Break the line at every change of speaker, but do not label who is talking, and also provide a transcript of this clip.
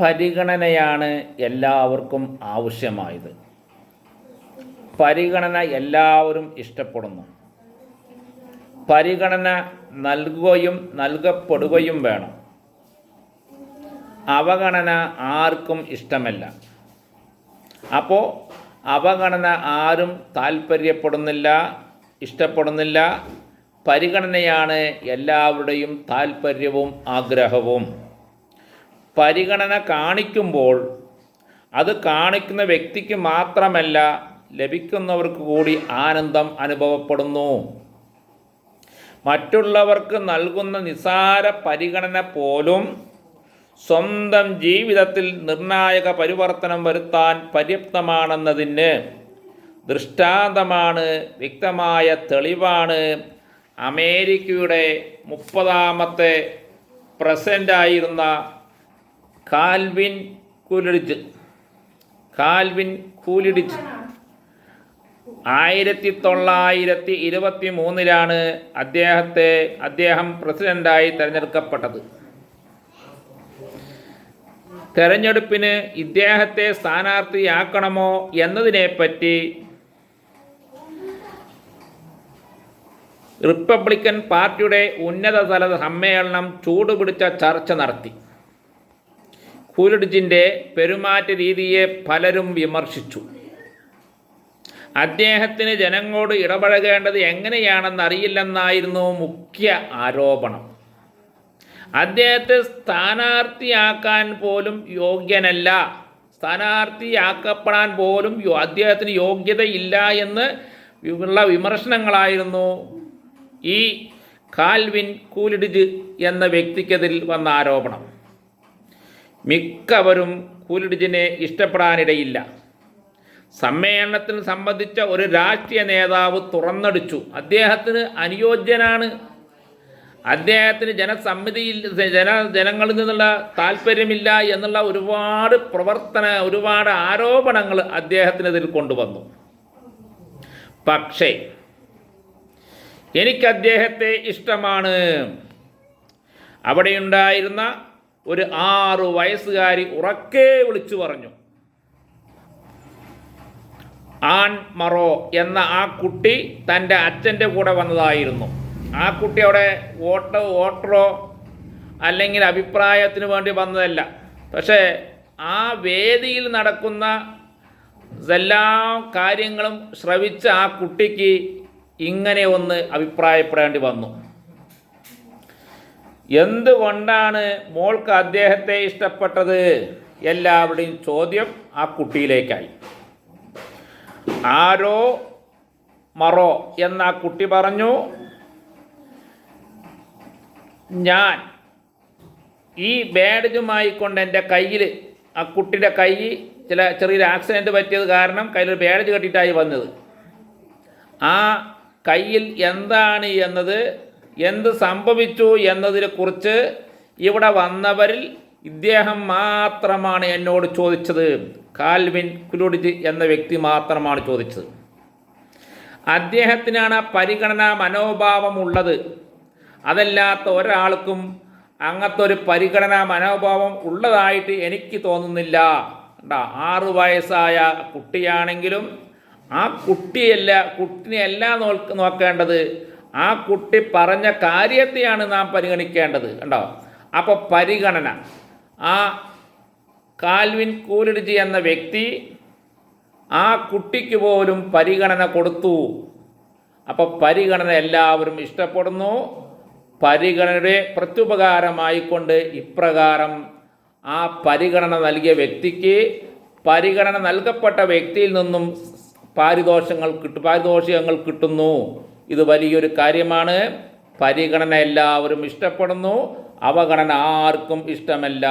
പരിഗണനയാണ് എല്ലാവർക്കും ആവശ്യമായത്. പരിഗണന എല്ലാവരും ഇഷ്ടപ്പെടുന്നു. പരിഗണന നൽകുകയും നൽകപ്പെടുകയും വേണം. അവഗണന ആർക്കും ഇഷ്ടമല്ല. അപ്പോൾ അവഗണന ആരും താല്പര്യപ്പെടുന്നില്ല ഇഷ്ടപ്പെടുന്നില്ല. പരിഗണനയാണ് എല്ലാവരുടെയും താല്പര്യവും ആഗ്രഹവും. പരിഗണന കാണിക്കുമ്പോൾ അത് കാണിക്കുന്ന വ്യക്തിക്ക് മാത്രമല്ല ലഭിക്കുന്നവർക്ക് കൂടി ആനന്ദം അനുഭവപ്പെടുന്നു. മറ്റുള്ളവർക്ക് നൽകുന്ന നിസാര പരിഗണന പോലും സ്വന്തം ജീവിതത്തിൽ നിർണായക പരിവർത്തനം വരുത്താൻ പര്യാപ്തമാണെന്നതിന് ദൃഷ്ടാന്തമാണ് വ്യക്തമായ തെളിവാണ്. അമേരിക്കയുടെ മുപ്പതാമത്തെ പ്രസിഡന്റായിരുന്ന കാൽവിൻ കൂലിഡിച്ച് കാൽവിൻ കൂലിഡിച്ച് ആയിരത്തി തൊള്ളായിരത്തി ഇരുപത്തി മൂന്നിലാണ് അദ്ദേഹത്തെ അദ്ദേഹം പ്രസിഡന്റായി തിരഞ്ഞെടുക്കപ്പെട്ടത്. തെരഞ്ഞെടുപ്പിന് ഇദ്ദേഹത്തെ സ്ഥാനാർത്ഥിയാക്കണമോ എന്നതിനെപ്പറ്റി റിപ്പബ്ലിക്കൻ പാർട്ടിയുടെ ഉന്നതതല സമ്മേളനം ചൂടുപിടിച്ച ചർച്ച നടത്തി. കൂലിഡിജിന്റെ പെരുമാറ്റ രീതിയെ പലരും വിമർശിച്ചു. അദ്ദേഹത്തിന് ജനങ്ങളോട് ഇടപഴകേണ്ടത് എങ്ങനെയാണെന്ന് അറിയില്ലെന്നായിരുന്നു മുഖ്യ ആരോപണം. അദ്ദേഹത്തെ സ്ഥാനാർത്ഥിയാക്കാൻ പോലും യോഗ്യനല്ല. സ്ഥാനാർത്ഥിയാക്കപ്പെടാൻ പോലും അദ്ദേഹത്തിന് യോഗ്യതയില്ല എന്ന് ഉള്ള വിമർശനങ്ങളായിരുന്നു ഈ കാൽവിൻ കൂലിഡിജ് എന്ന വ്യക്തിക്കതിൽ വന്ന ആരോപണം. മിക്കവരും കൂലിഡിജിനെ ഇഷ്ടപ്പെടാനിടയില്ല. സമ്മേളനത്തിന് സംബന്ധിച്ച ഒരു രാഷ്ട്രീയ നേതാവ് തുറന്നടിച്ചു. അദ്ദേഹത്തിന് അനുയോജ്യനാണ്. അദ്ദേഹത്തിന് ജനസമ്മിതിയിൽ ജന ജനങ്ങളിൽ നിന്നുള്ള താല്പര്യമില്ല എന്നുള്ള ഒരുപാട് പ്രവർത്തന ഒരുപാട് ആരോപണങ്ങൾ അദ്ദേഹത്തിനെതിൽ കൊണ്ടുവന്നു. പക്ഷേ എനിക്ക് അദ്ദേഹത്തെ ഇഷ്ടമാണ്. അവിടെയുണ്ടായിരുന്ന ഒരു ആറു വയസ്സുകാരി ഉറക്കെ വിളിച്ചു പറഞ്ഞു. ആൺ മറോ എന്ന ആ കുട്ടി തന്റെ അച്ഛന്റെ കൂടെ വന്നതായിരുന്നു. ആ കുട്ടി അവിടെ വോട്ടോ വോട്ടറോ അല്ലെങ്കിൽ അഭിപ്രായത്തിന് വേണ്ടി വന്നതല്ല. പക്ഷേ ആ വേദിയിൽ നടക്കുന്ന എല്ലാ കാര്യങ്ങളും ശ്രവിച്ച ആ കുട്ടിക്ക് ഇങ്ങനെ ഒന്ന് അഭിപ്രായപ്പെടേണ്ടി വന്നു. എന്തുകൊണ്ടാണ് മോൾക്ക് അദ്ദേഹത്തെ ഇഷ്ടപ്പെട്ടത്? എല്ലാവരുടെയും ചോദ്യം ആ കുട്ടിയിലേക്കായി. ആരോ മറോ എന്ന കുട്ടി പറഞ്ഞു ഞാൻ ഈ ബാഡജുമായി കൊണ്ട് എന്റെ കയ്യിൽ ആ കുട്ടിയുടെ കൈ ചില ചെറിയൊരു ആക്സിഡന്റ് പറ്റിയത് കാരണം കയ്യിലൊരു ബാഡേജ് കെട്ടിയിട്ടായി വന്നത്. ആ കയ്യിൽ എന്താണ് എന്നത് എന്ത് സംഭവിച്ചു എന്നതിനെക്കുറിച്ച് ഇവിടെ വന്നവരിൽ ഇദ്ദേഹം മാത്രമാണ് എന്നോട് ചോദിച്ചത്. കാൽവിൻ കുലുഡിജ് എന്ന വ്യക്തി മാത്രമാണ് ചോദിച്ചത്. അദ്ദേഹത്തിനാണ് പരിഗണനാ മനോഭാവമുള്ളത്. അതല്ലാത്ത ഒരാൾക്കും അങ്ങനത്തെ ഒരു പരിഗണനാ മനോഭാവം ഉള്ളതായിട്ട് എനിക്ക് തോന്നുന്നില്ല. കേട്ടോ ആറ് വയസ്സായ കുട്ടിയാണെങ്കിലും ആ കുട്ടിയല്ല കുട്ടിനെയല്ല നോക്ക് നോക്കേണ്ടത് ആ കുട്ടി പറഞ്ഞ കാര്യത്തെയാണ് നാം പരിഗണിക്കേണ്ടത് കണ്ടോ? അപ്പോൾ പരിഗണന. ആ കാൽവിൻ കൂലിഡിജി എന്ന വ്യക്തി ആ കുട്ടിക്ക് പോലും പരിഗണന കൊടുത്തു. അപ്പോൾ പരിഗണന എല്ലാവരും ഇഷ്ടപ്പെടുന്നു. പരിഗണനയുടെ പ്രത്യുപകാരമായിക്കൊണ്ട് ഇപ്രകാരം ആ പരിഗണന നൽകിയ വ്യക്തിക്ക് പരിഗണന നൽകപ്പെട്ട വ്യക്തിയിൽ നിന്നും പാരിതോഷങ്ങൾ കിട്ടും പാരിതോഷികങ്ങൾ കിട്ടുന്നു. ഇത് വലിയൊരു കാര്യമാണ്. പരിഗണന എല്ലാവരും ഇഷ്ടപ്പെടുന്നു. അവഗണന ആർക്കും ഇഷ്ടമല്ല.